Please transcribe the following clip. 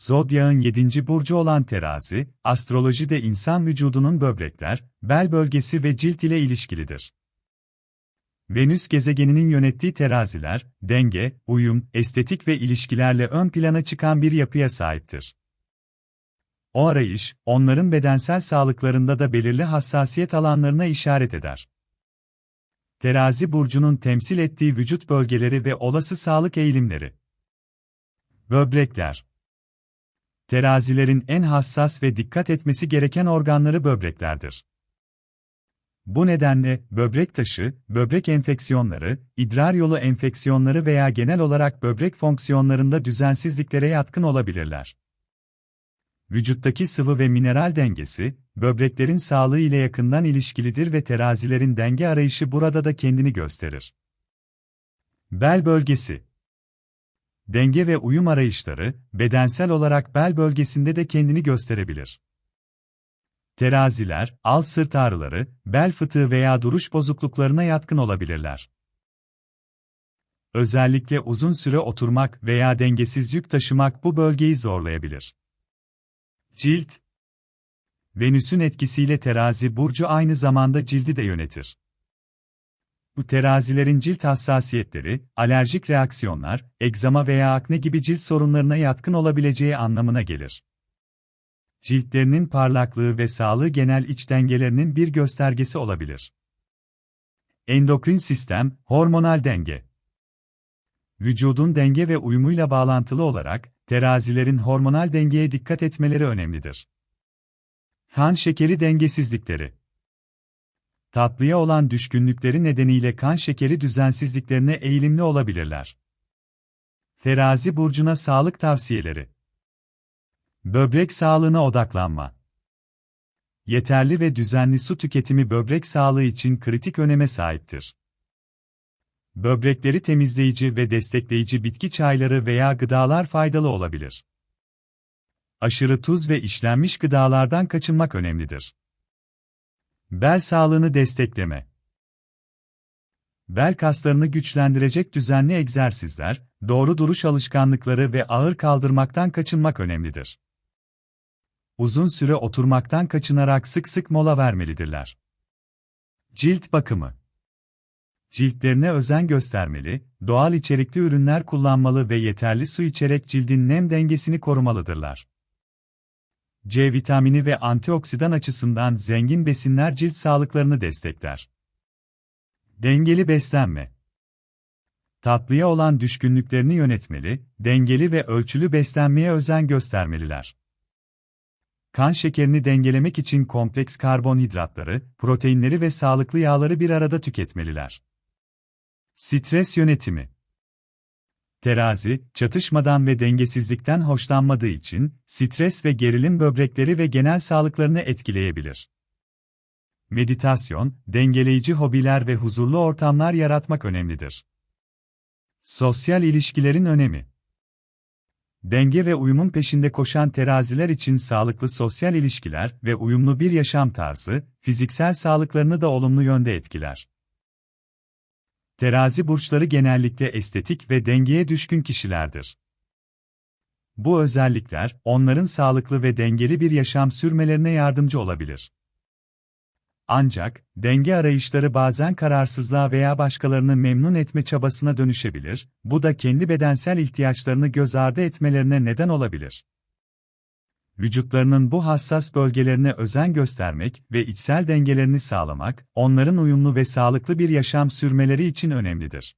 Zodyağın 7. burcu olan terazi, astrolojide insan vücudunun böbrekler, bel bölgesi ve cilt ile ilişkilidir. Venüs gezegeninin yönettiği teraziler, denge, uyum, estetik ve ilişkilerle ön plana çıkan bir yapıya sahiptir. O arayış, onların bedensel sağlıklarında da belirli hassasiyet alanlarına işaret eder. Terazi burcunun temsil ettiği vücut bölgeleri ve olası sağlık eğilimleri. Böbrekler Terazilerin en hassas ve dikkat etmesi gereken organları böbreklerdir. Bu nedenle böbrek taşı, böbrek enfeksiyonları, idrar yolu enfeksiyonları veya genel olarak böbrek fonksiyonlarında düzensizliklere yatkın olabilirler. Vücuttaki sıvı ve mineral dengesi, böbreklerin sağlığı ile yakından ilişkilidir ve terazilerin denge arayışı burada da kendini gösterir. Bel bölgesi Denge ve uyum arayışları, bedensel olarak bel bölgesinde de kendini gösterebilir. Teraziler, alt sırt ağrıları, bel fıtığı veya duruş bozukluklarına yatkın olabilirler. Özellikle uzun süre oturmak veya dengesiz yük taşımak bu bölgeyi zorlayabilir. Cilt Venüs'ün etkisiyle terazi burcu aynı zamanda cildi de yönetir. Bu terazilerin cilt hassasiyetleri, alerjik reaksiyonlar, egzama veya akne gibi cilt sorunlarına yatkın olabileceği anlamına gelir. Ciltlerinin parlaklığı ve sağlığı genel iç dengelerinin bir göstergesi olabilir. Endokrin sistem, hormonal denge. Vücudun denge ve uyumuyla bağlantılı olarak, terazilerin hormonal dengeye dikkat etmeleri önemlidir. Kan şekeri dengesizlikleri tatlıya olan düşkünlükleri nedeniyle kan şekeri düzensizliklerine eğilimli olabilirler. Terazi burcuna sağlık tavsiyeleri. Böbrek sağlığına odaklanma. Yeterli ve düzenli su tüketimi böbrek sağlığı için kritik öneme sahiptir. Böbrekleri temizleyici ve destekleyici bitki çayları veya gıdalar faydalı olabilir. Aşırı tuz ve işlenmiş gıdalardan kaçınmak önemlidir. Bel sağlığını destekleme. Bel kaslarını güçlendirecek düzenli egzersizler, doğru duruş alışkanlıkları ve ağır kaldırmaktan kaçınmak önemlidir. Uzun süre oturmaktan kaçınarak sık sık mola vermelidirler. Cilt bakımı Ciltlerine özen göstermeli, doğal içerikli ürünler kullanmalı ve yeterli su içerek cildin nem dengesini korumalıdırlar. C vitamini ve antioksidan açısından zengin besinler cilt sağlıklarını destekler. Dengeli beslenme. Tatlıya olan düşkünlüklerini yönetmeli, dengeli ve ölçülü beslenmeye özen göstermeliler. Kan şekerini dengelemek için kompleks karbonhidratları, proteinleri ve sağlıklı yağları bir arada tüketmeliler. Stres yönetimi Terazi, çatışmadan ve dengesizlikten hoşlanmadığı için, stres ve gerilim böbrekleri ve genel sağlıklarını etkileyebilir. Meditasyon, dengeleyici hobiler ve huzurlu ortamlar yaratmak önemlidir. Sosyal ilişkilerin önemi Denge ve uyumun peşinde koşan teraziler için sağlıklı sosyal ilişkiler ve uyumlu bir yaşam tarzı, fiziksel sağlıklarını da olumlu yönde etkiler. Terazi burçları genellikle estetik ve dengeye düşkün kişilerdir. Bu özellikler, onların sağlıklı ve dengeli bir yaşam sürmelerine yardımcı olabilir. Ancak, denge arayışları bazen kararsızlığa veya başkalarını memnun etme çabasına dönüşebilir, bu da kendi bedensel ihtiyaçlarını göz ardı etmelerine neden olabilir vücutlarının bu hassas bölgelerine özen göstermek ve içsel dengelerini sağlamak, onların uyumlu ve sağlıklı bir yaşam sürmeleri için önemlidir.